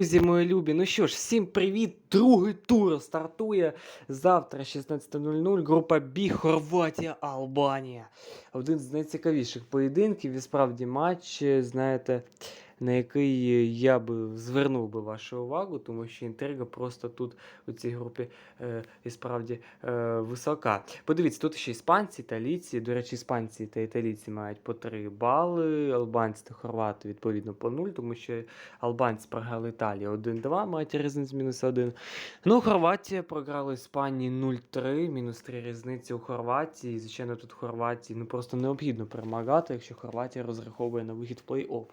Друзі, мої любі, ну що ж, всім привіт! Другий тур стартує завтра 16.00. Група Бі, Хорватія, Албанія. Один з найцікавіших поєдинків і справді матч, знаєте, на який я би звернув би вашу увагу, тому що інтрига просто тут у цій групі е, і справді е, висока. Подивіться, тут ще іспанці, італійці. До речі, іспанці та італійці мають по 3 бали, албанці та хорвати відповідно по 0, тому що албанці програли Італії 1-2, мають різницю мінус 1. Ну, Хорватія програла Іспанії 0-3, мінус 3 різниці у Хорватії. Звичайно, тут Хорватії ну, просто необхідно перемагати, якщо Хорватія розраховує на вихід в плей-офф.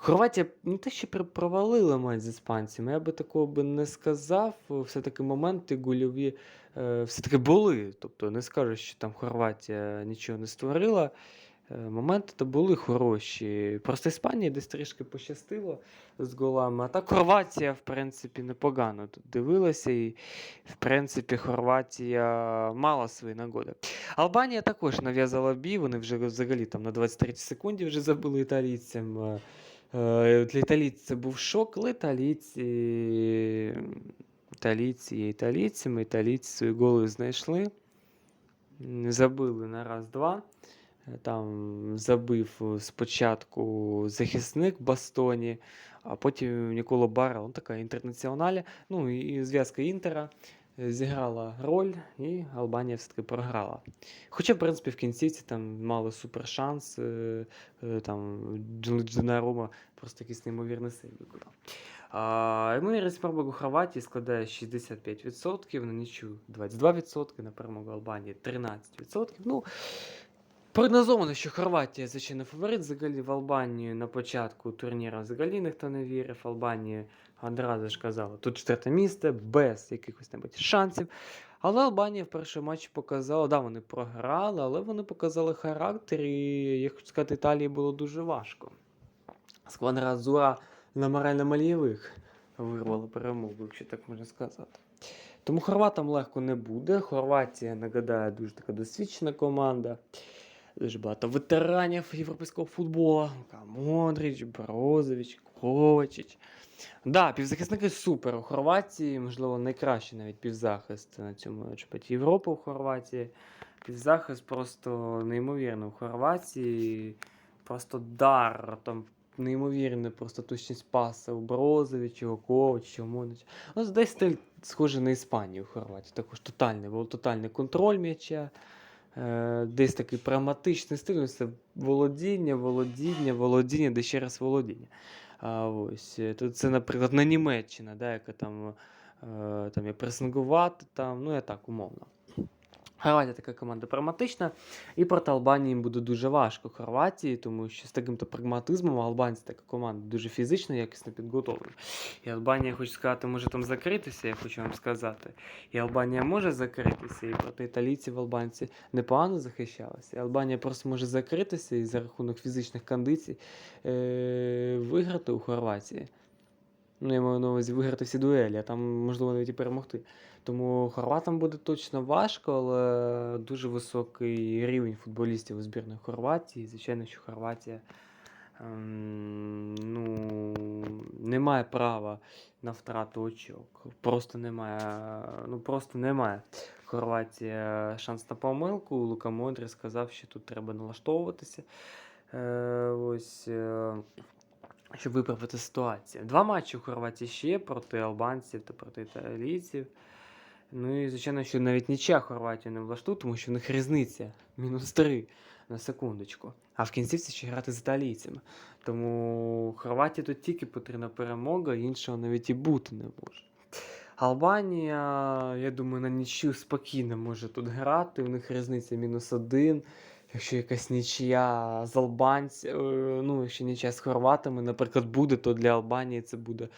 Хорватія не те, що провалила матч з іспанцями, я би такого би не сказав. Все-таки моменти гольові е, все-таки були. Тобто не скажу, що там Хорватія нічого не створила. Е, Моменти то були хороші. Просто Іспанії десь трішки пощастило з голами. А так Хорватія, в принципі, непогано тут дивилася. І, в принципі, Хорватія мала свої нагоди. Албанія також нав'язала бій. Вони вже взагалі там на 23 секунді вже забили італійцям. Е, е, Для італійців це був шок, але італійці. Італійці є італійцями, італійці свої голи знайшли. Забили на раз-два. Е, Там забив спочатку захисник Бастоні, а потім Ніколо Барел, ну, така інтернаціоналя. Ну і зв'язка Інтера зіграла роль, і Албанія все-таки програла. Хоча, в принципі, в кінцівці там мали супер шанс. е, е, Там Дженарума просто якийсь неймовірний сейв виконав. А, Ймовірність перемоги Хорватії складає 65%, на нічу 22%, на перемогу Албанії 13%. Ну, Прогнозовано, що Хорватія, звичайно, фаворит. Взагалі в Албанію на початку турніру взагалі ніхто не вірив. Албанії одразу ж казали, тут четверте місце, без якихось небудь шансів. Але Албанія в першому матчі показала, да, вони програли, але вони показали характер, і, я хочу сказати, Італії було дуже важко. Сквадра Азура на морально-мальєвих вирвала перемогу, якщо так можна сказати. Тому хорватам легко не буде. Хорватія, нагадаю, дуже така досвідчена команда. Дуже багато ветеранів європейського футболу. Лука Модрич, Брозович, Ковачич. Да, півзахисники супер у Хорватії, можливо, найкращий навіть півзахист на цьому чемпіонаті Європи у Хорватії. Півзахист просто неймовірний у Хорватії. Просто дар, там неймовірна просто точність паса у Брозовича, Ковача, у Модрича. Ну, десь стиль схожий на Іспанію у Хорватії. Також тотальний, був тотальний контроль м'яча. Е, десь такий прагматичний стиль, це володіння, володіння, володіння, де ще раз володіння. А, ось, е, тут це, наприклад, на Німеччина, да, яка там, е, там є пресингувати, там, ну я так умовно. Хорватія така команда прагматична, і проти Албанії їм буде дуже важко Хорватії, тому що з таким-то прагматизмом албанці така команда дуже фізично, якісно підготовлена. І Албанія, хочу сказати, може там закритися, я хочу вам сказати. І Албанія може закритися, і проти італійців албанці непогано захищалися. І Албанія просто може закритися і за рахунок фізичних кондицій е- виграти у Хорватії. Ну, я маю на увазі виграти всі дуелі, а там, можливо, навіть і перемогти. Тому хорватам буде точно важко, але дуже високий рівень футболістів у збірної Хорватії. Звичайно, що Хорватія ем, ну, не має права на втрату очок. Просто немає. Ну, просто немає. Хорватія шанс на помилку. Лука Модрі сказав, що тут треба налаштовуватися. Е, ось. Е, щоб виправити ситуацію. Два матчі у Хорватії ще проти албанців та проти італійців. Ну і, звичайно, що навіть нічия Хорватію не влаштує, тому що в них різниця мінус 3 на секундочку. А в кінцівці ще грати з італійцями. Тому Хорватії тут тільки потрібна перемога, іншого навіть і бути не може. Албанія, я думаю, на нічю спокійно може тут грати. У них різниця мінус один. Якщо якась нічия з албанцями, ну, якщо нічия з хорватами, наприклад, буде, то для Албанії це буде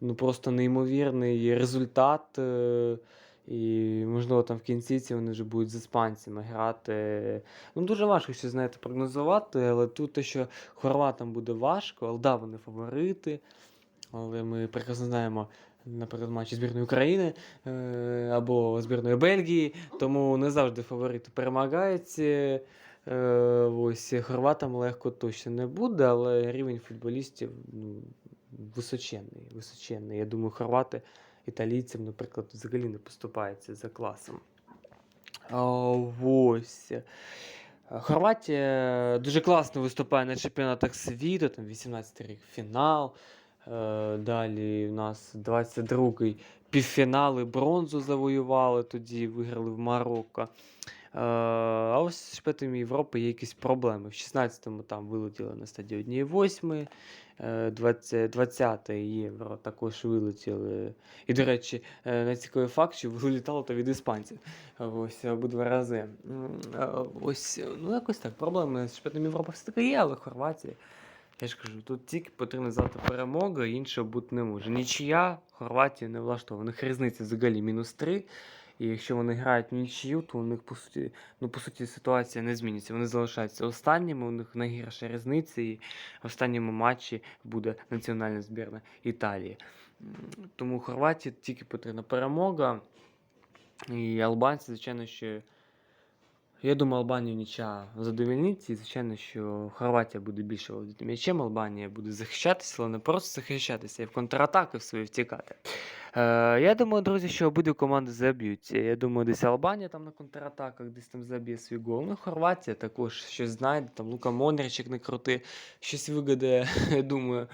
ну, просто неймовірний результат. е, І, можливо, там в кінцівці вони вже будуть з іспанцями грати. Ну, дуже важко ще, знаєте, прогнозувати, але тут те, що хорватам буде важко, але да, вони фаворити. Але ми прекрасно знаємо, наприклад, матчі збірної України е, або збірної Бельгії, тому не завжди фаворити перемагають. Е, ось хорватам легко точно не буде, але рівень футболістів ну, височенний, височенний. Я думаю, хорвати італійцям, наприклад, взагалі не поступаються за класом. Ось. Хорватія дуже класно виступає на чемпіонатах світу, там 18 рік фінал. Е, Далі у нас 22-й півфінали бронзу завоювали, тоді виграли в Марокко. Е, А ось з чемпіонатом Європи є якісь проблеми. В 16-му там вилетіли на стадії 1-8, 20, 20 євро також вилетіли. І, до речі, е, найцікавий факт, що вилітало то від іспанців. Ось обидва рази. Ось, ну якось так. Проблеми з чемпіонатом Європи все-таки є, але Хорватія. Я ж кажу, тут тільки потрібно завтра перемога, іншого бути не може. Нічия Хорватію не влаштовує. У них різниця взагалі мінус 3. І якщо вони грають нічию, то у них по суті, ну, по суті ситуація не зміниться. Вони залишаються останніми, у них найгірша різниця, і в останньому матчі буде національна збірна Італії. Тому Хорватії тільки потрібна перемога. І албанці, звичайно, що. Я думаю, Албанію нічия задовільнить, і звичайно, що Хорватія буде більше володіти м'ячем, Албанія буде захищатися, але не просто захищатися, й в контратаки в свої втікати. Е, я думаю, друзі, що обидві команди заб'ють. Я думаю, десь Албанія там на контратаках, десь там заб'є свій гол. Ну, Хорватія також щось знайде, там Лука Мондрич, як не крути, щось вигадає, я думаю.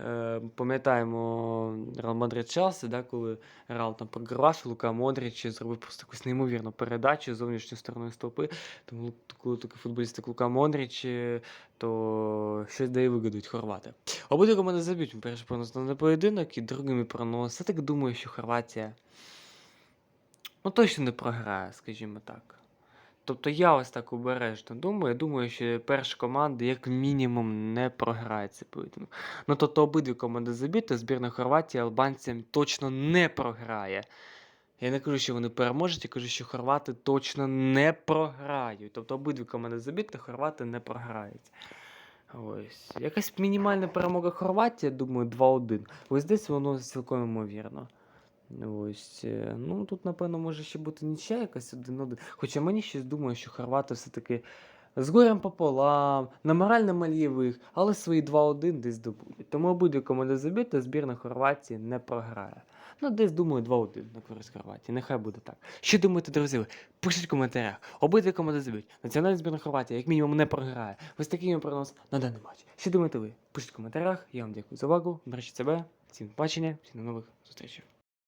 Е, Пам'ятаємо Реал Мадрид Челсі, да, коли Реал там програвав, Лука Модрич зробив просто якусь неймовірну передачу з зовнішньої сторони стопи. Тому коли такий футболіст, як Лука Модрич, е, то щось дає вигадають хорвати. Обидві команди заб'ють. Перший прогноз на поєдинок і другий мій прогноз. Я так думаю, що Хорватія ну, точно не програє, скажімо так. Тобто я ось так обережно думаю. Я думаю, що перша команда як мінімум не програє цей поєдинок. Ну тобто обидві команди заб'ють, то збірна Хорватії албанцям точно не програє. Я не кажу, що вони переможуть, я кажу, що хорвати точно не програють. Тобто обидві команди заб'ють, то хорвати не програють. Ось. Якась мінімальна перемога Хорватії, я думаю, 2-1. Ось десь воно цілком ймовірно. Ось. е, Ну, тут, напевно, може ще бути нічия якась 1-1. Хоча мені щось думаю, що хорвати все-таки з горем пополам, на морально мальєвих, але свої 2-1 десь добудуть. Тому команди заб'ють, то збірна Хорватії не програє. Ну, десь думаю, 2-1 на користь Хорватії. Нехай буде так. Що думаєте, друзі? Пишіть в коментарях. Обидві команди заб'ють. Національна збірна Хорватії, як мінімум, не програє. Ось такий мій прогноз на даний матч. Що думаєте ви? Пишіть в коментарях. Я вам дякую за увагу. Бережіть себе. Всім до бачення, всім до нових зустрічей.